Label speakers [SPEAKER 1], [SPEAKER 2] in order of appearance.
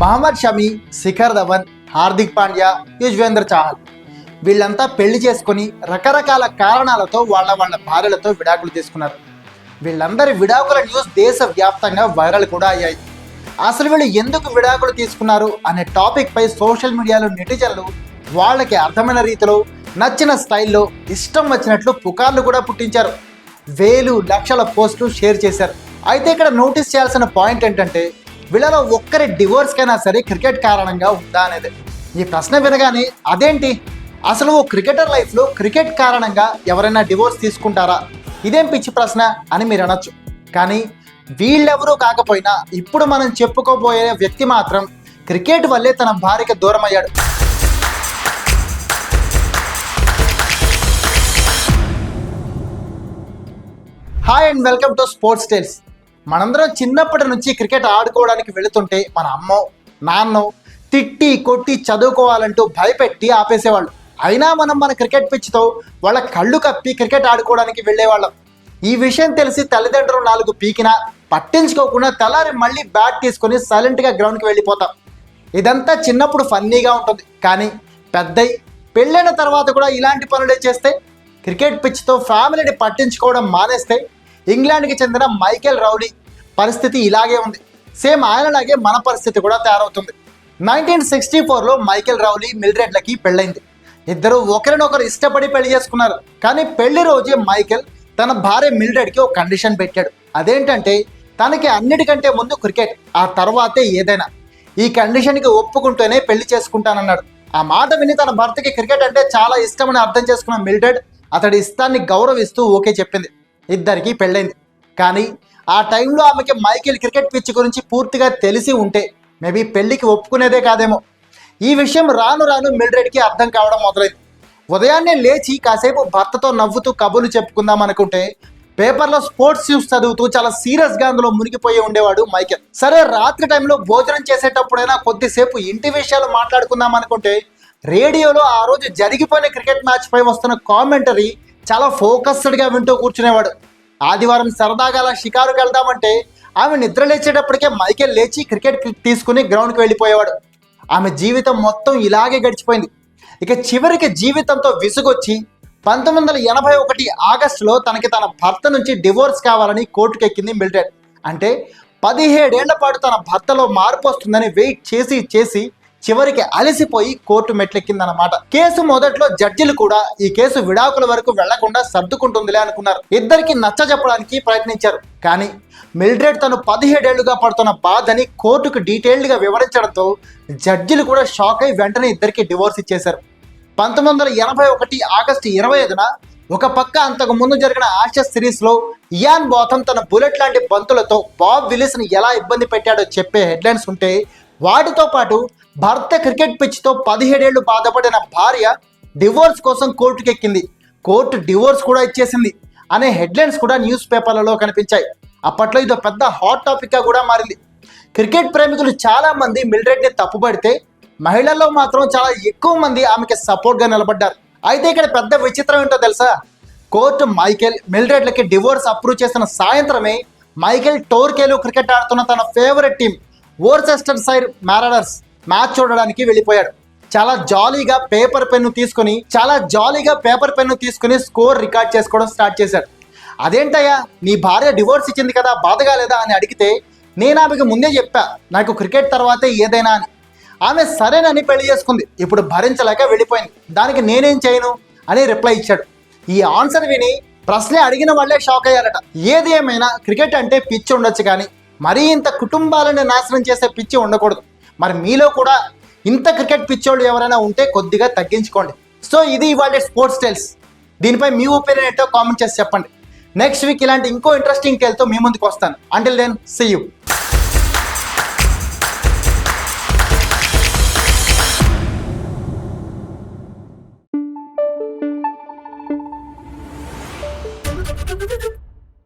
[SPEAKER 1] మహమ్మద్ షమి శిఖర్ ధవన్ హార్దిక్ పాండ్యా యుజ్వేంద్ర చాహల్ వీళ్ళంతా పెళ్ళి చేసుకొని రకరకాల కారణాలతో వాళ్ళ వాళ్ళ భార్యలతో విడాకులు తీసుకున్నారు. వీళ్ళందరి విడాకుల న్యూస్ దేశవ్యాప్తంగా వైరల్ కూడా అయ్యాయి. అసలు వీళ్ళు ఎందుకు విడాకులు తీసుకున్నారు అనే టాపిక్పై సోషల్ మీడియాలో నెటిజన్లు వాళ్ళకి అర్థమైన రీతిలో నచ్చిన స్టైల్లో ఇష్టం వచ్చినట్లు పుకార్లు కూడా పుట్టించారు. వేలు లక్షల పోస్టులు షేర్ చేశారు. అయితే ఇక్కడ నోటీస్ చేయాల్సిన పాయింట్ ఏంటంటే వీళ్ళలో ఒక్కరి డివోర్స్కైనా సరే క్రికెట్ కారణంగా ఉందా అనేది. ఈ ప్రశ్న వినగానే అదేంటి? అసలు ఓ క్రికెటర్ లైఫ్లో క్రికెట్ కారణంగా ఎవరైనా డివోర్స్ తీసుకుంటారా? ఇదేం పిచ్చి ప్రశ్న అని మీరు అనొచ్చు. కానీ వీళ్ళెవరూ కాకపోయినా ఇప్పుడు మనం చెప్పుకోబోయే వ్యక్తి మాత్రం క్రికెట్ వల్లే తన భార్యకి దూరం అయ్యాడు hi and welcome to sports tales మనందరం చిన్నప్పటి నుంచి క్రికెట్ ఆడుకోవడానికి వెళుతుంటే మన అమ్మో నాన్నో తిట్టి కొట్టి చదువుకోవాలంటూ భయపెట్టి ఆపేసేవాళ్ళు. అయినా మనం మన క్రికెట్ పిచ్చితో వాళ్ళ కళ్ళు కప్పి క్రికెట్ ఆడుకోవడానికి వెళ్ళేవాళ్ళం. ఈ విషయం తెలిసి తల్లిదండ్రులు నాలుగు పీకినా పట్టించుకోకుండా తెల్లారి మళ్ళీ బ్యాట్ తీసుకొని సైలెంట్గా గ్రౌండ్కి వెళ్ళిపోతాం. ఇదంతా చిన్నప్పుడు ఫన్నీగా ఉంటుంది. కానీ పెద్దయి పెళ్ళైన తర్వాత కూడా ఇలాంటి పనులే చేస్తే క్రికెట్ పిచ్తో ఫ్యామిలీని పట్టించుకోవడం మానేస్తే ఇంగ్లాండ్కి చెందిన మైకేల్ రౌలీ పరిస్థితి ఇలాగే ఉంది. సేమ్ ఆయనలాగే మన పరిస్థితి కూడా తయారవుతుంది. నైన్టీన్ సిక్స్టీ ఫోర్లో మైకేల్ రౌలీ మిల్డ్రెడ్లకి పెళ్ళైంది. ఇద్దరు ఒకరినొకరు ఇష్టపడి పెళ్ళి చేసుకున్నారు. కానీ పెళ్ళి రోజే మైకేల్ తన భార్య మిల్డ్రెడ్కి ఒక కండిషన్ పెట్టాడు. అదేంటంటే తనకి అన్నిటికంటే ముందు క్రికెట్ ఆ తర్వాతే ఏదైనా. ఈ కండిషన్కి ఒప్పుకుంటూనే పెళ్ళి చేసుకుంటానన్నాడు. ఆ మాట విని తన భర్తకి క్రికెట్ అంటే చాలా ఇష్టమని అర్థం చేసుకున్న మిల్టెడ్ అతడి ఇష్టాన్ని గౌరవిస్తూ ఓకే చెప్పింది. ఇద్దరికి పెళ్ళైంది. కానీ ఆ టైంలో ఆమెకి మైకేల్ క్రికెట్ పిచ్ గురించి పూర్తిగా తెలిసి ఉంటే మేబీ పెళ్ళికి ఒప్పుకునేదే కాదేమో. ఈ విషయం రాను రాను మిల్డ్రెడ్కి అర్థం కావడం మొదలైంది. ఉదయాన్నే లేచి కాసేపు భర్తతో నవ్వుతూ కబుర్లు చెప్పుకుందాం అనుకుంటే పేపర్లో స్పోర్ట్స్ న్యూస్ చదువుతూ చాలా సీరియస్గా అందులో మునిగిపోయి ఉండేవాడు మైకేల్. సరే రాత్రి టైంలో భోజనం చేసేటప్పుడైనా కొద్దిసేపు ఇంటి విషయాలు మాట్లాడుకుందాం అనుకుంటే రేడియోలో ఆ రోజు జరిగిపోయిన క్రికెట్ మ్యాచ్ పై వస్తున్న కామెంటరీ చాలా ఫోకస్డ్గా వింటూ కూర్చునేవాడు. ఆదివారం సరదాగా అలా షికారుకి వెళ్దామంటే ఆమె నిద్ర లేచేటప్పటికే మైకేల్ లేచి క్రికెట్ తీసుకుని గ్రౌండ్కి వెళ్ళిపోయేవాడు. ఆమె జీవితం మొత్తం ఇలాగే గడిచిపోయింది. ఇక చివరికి జీవితంతో విసుగొచ్చి పంతొమ్మిది వందల ఎనభై ఒకటి ఆగస్టులో తనకి తన భర్త నుంచి డివోర్స్ కావాలని కోర్టుకెక్కింది మిల్టెడ్ అంటే పదిహేడేళ్ళ పాటు తన భర్తలో మార్పు వస్తుందని వెయిట్ చేసి చేసి చివరికి అలసిపోయి కోర్టు మెట్లెక్కిందన్నమాట. కేసు మొదట్లో జడ్జిలు కూడా ఈ కేసు విడాకుల వరకు వెళ్ళకుండా సర్దుకుంటుందిలే అనుకున్నారు. ఇద్దరికి నచ్చ చెప్పడానికి ప్రయత్నించారు. కానీ మిల్డ్రెడ్ తను పదిహేడేళ్ళుగా పడుతున్న బాధని కోర్టుకు డీటెయిల్డ్గా వివరించడంతో జడ్జిలు కూడా షాక్ అయి వెంటనే ఇద్దరికి డివోర్స్ ఇచ్చేశారు. పంతొమ్మిది వందల ఎనభై ఒకటి ఆగస్టు ఇరవై ఐదున ఒక పక్క అంతకు ముందు జరిగిన ఆషస్ సిరీస్లో ఇయాన్ బాథమ్ తన బుల్లెట్ లాంటి బంతులతో బాబ్ విలిస్ని ఎలా ఇబ్బంది పెట్టాడో చెప్పే హెడ్లైన్స్ ఉంటే వాటితో పాటు భర్త క్రికెట్ పిచ్తో పదిహేడేళ్ళు బాధపడిన భార్య డివోర్స్ కోసం కోర్టుకెక్కింది. కోర్టు డివోర్స్ కూడా ఇచ్చేసింది. అనే హెడ్లైన్స్ కూడా న్యూస్ పేపర్లలో కనిపించాయి. అప్పట్లో ఇది పెద్ద హాట్ టాపిక్గా కూడా మారింది. క్రికెట్ ప్రేమికులు చాలామంది మిల్రెడ్ని తప్పుపడితే మహిళల్లో మాత్రం చాలా ఎక్కువ మంది ఆమెకి సపోర్ట్గా నిలబడ్డారు. అయితే ఇక్కడ పెద్ద విచిత్రం ఏంటో తెలుసా? కోర్టు మైకేల్ మిల్రెడ్లకి డివోర్స్ అప్రూవ్ చేసిన సాయంత్రమే మైకేల్ టోర్కేలు క్రికెట్ ఆడుతున్న తన favourite team Worcestershire Marauders match చూడడానికి వెళ్ళిపోయాడు. చాలా జాలీగా పేపర్ పెన్ను తీసుకొని చాలా జాలీగా పేపర్ పెన్ను తీసుకుని స్కోర్ రికార్డ్ చేసుకోవడం స్టార్ట్ చేశాడు. అదేంటయ్యా నీ భార్య డివోర్స్ ఇచ్చింది కదా బాధగా లేదా? అని అడిగితే నేను ఆమెకు ముందే చెప్పా నాకు క్రికెట్ తర్వాతే ఏదైనా అని. ఆమె సరేనని పెళ్ళి చేసుకుంది ఇప్పుడు భరించలేక వెళ్ళిపోయింది దానికి నేనేం చేయను? అని రిప్లై ఇచ్చాడు. ఈ ఆన్సర్ విని ప్రశ్నే అడిగిన వాళ్ళే షాక్ అయ్యారట. ఏది ఏమైనా క్రికెట్ అంటే పిచ్చి ఉండొచ్చు కానీ మరీ ఇంత కుటుంబాలను నాశనం చేసే పిచ్చి ఉండకూడదు. మరి మీలో కూడా ఇంత క్రికెట్ పిచ్చోళ్ళు ఎవరైనా ఉంటే కొద్దిగా తగ్గించుకోండి. సో ఇది ఇవాళ స్పోర్ట్స్ టైల్స్. దీనిపై మీ ఒపీనియన్ ఏంటో కామెంట్ చేసి చెప్పండి. నెక్స్ట్ వీక్ ఇలాంటి ఇంకో ఇంట్రెస్టింగ్ టైల్తో మీ ముందుకు వస్తాను. Until then see you